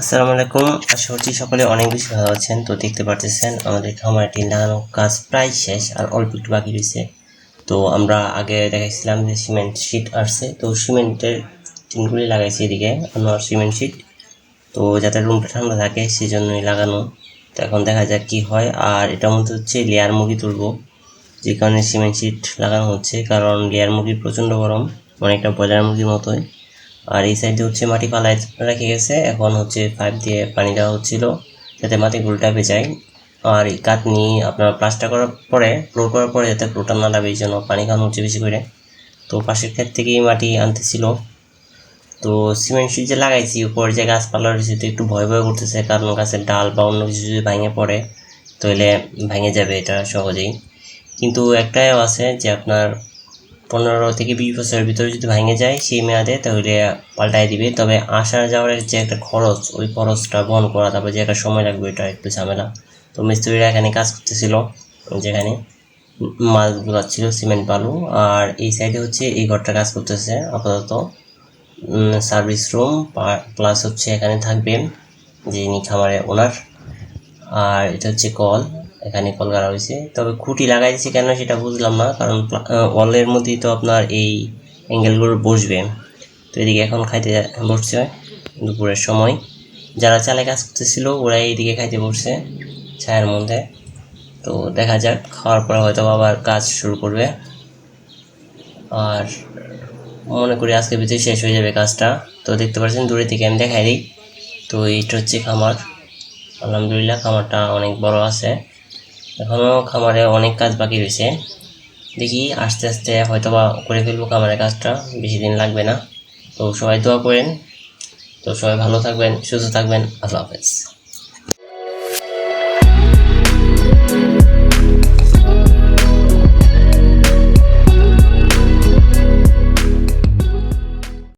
আসসালামু আলাইকুম। আশা করছি সকলে অনেক বেশি ভালো আছেন। তো দেখতে পারতেছেন, আমাদের খামারটি লাগানো কাজ প্রায় শেষ আর অল্প একটু বাকি রয়েছে। তো আমরা আগে দেখাইছিলাম যে সিমেন্ট শিট আসছে। তো সিমেন্টের টিনগুলি লাগাইছি এদিকে আমার সিমেন্ট শিট। তো যাতে রুমটা ঠান্ডা থাকে সেই জন্যই লাগানো। তো এখন দেখা যাক কি হয়। আর এটা মধ্যে হচ্ছে লেয়ার মুরগি তুলবো, যে কারণে সিমেন্ট শিট লাগানো হচ্ছে। কারণ লেয়ার মুরগি প্রচণ্ড গরম, অনেকটা ব্রয়লার মুরগির মতোই। আর এই সাইডে হচ্ছে মাটি পালায় রেখে গেছে। এখন হচ্ছে পাইপ দিয়ে পানি দেওয়া হচ্ছিল যাতে মাটি উল্টাবে যায় আর কাতনি আপনার প্লাস্টার করার পরে ফ্লোর করার পরে যাতে ফ্লোরটা না লাভে এই জন্য পানি খাওয়ানো হচ্ছে বেশি করে। তো পাশের ক্ষেত থেকেই মাটি আনতেছিল। তো সিমেন্ট শিট যে লাগাইছি উপরে যে গাছপালা রয়েছে তো একটু ভয় ভয় করতেছে, কারণ গাছের ডাল বা অন্য কিছু যদি ভেঙে পড়ে, তাহলে ভেঙে যাবে এটা সহজেই। কিন্তু একটাই আছে যে আপনার পনেরো থেকে বিশ বছরের ভিতরে যদি ভেঙে যায় সেই মেয়াদে তাহলে পাল্টাই দিবে। তবে আসা যাওয়ার যে একটা খরচ, ওই খরচটা বহন করা, তারপর যে একটা সময় লাগবে এটা একটু ঝামেলা। তো মিস্ত্রিরা এখানে কাজ করতেছিল, যেখানে মাল ছিল সিমেন্ট, বালু। আর এই সাইডে হচ্ছে এই ঘরটা কাজ করতেছে আপাতত। সার্ভিস রুম প্লাস হচ্ছে এখানে থাকবেন যিনি খামারে ওনার। আর এটা হচ্ছে কল। এখানে কল করা হয়েছে। তবে খুঁটি লাগাইছি কেন সেটা বুঝলাম না, কারণ ওয়ালের মধ্যেই তো আপনার এই অ্যাঙ্গেলগুলো বসবে। তো এদিকে এখন খাইতে বসছে দুপুরের সময়। যারা চালে কাজ করতেছিল ওরা এইদিকে খাইতে বসছে ছায়ের মধ্যে। তো দেখা যাক, খাওয়ার পরে হয়তো আবার কাজ শুরু করবে। আর মনে করি আজকে ভিতরে শেষ হয়ে যাবে কাজটা। তো দেখতে পাচ্ছেন দূরে থেকে আমি দেখাই দিই। তো এইটা হচ্ছে খামার। আলহামদুলিল্লাহ, খামারটা অনেক বড় আছে। এখনও খামারে অনেক কাজ বাকি রয়েছে। দেখি আস্তে আস্তে হয়তো বা করে ফেলব খামারের কাজটা, বেশি দিন লাগবে না। তো সবাই দোয়া করেন। তো সবাই ভালো থাকবেন, সুস্থ থাকবেন। আল্লাহ হাফেজ।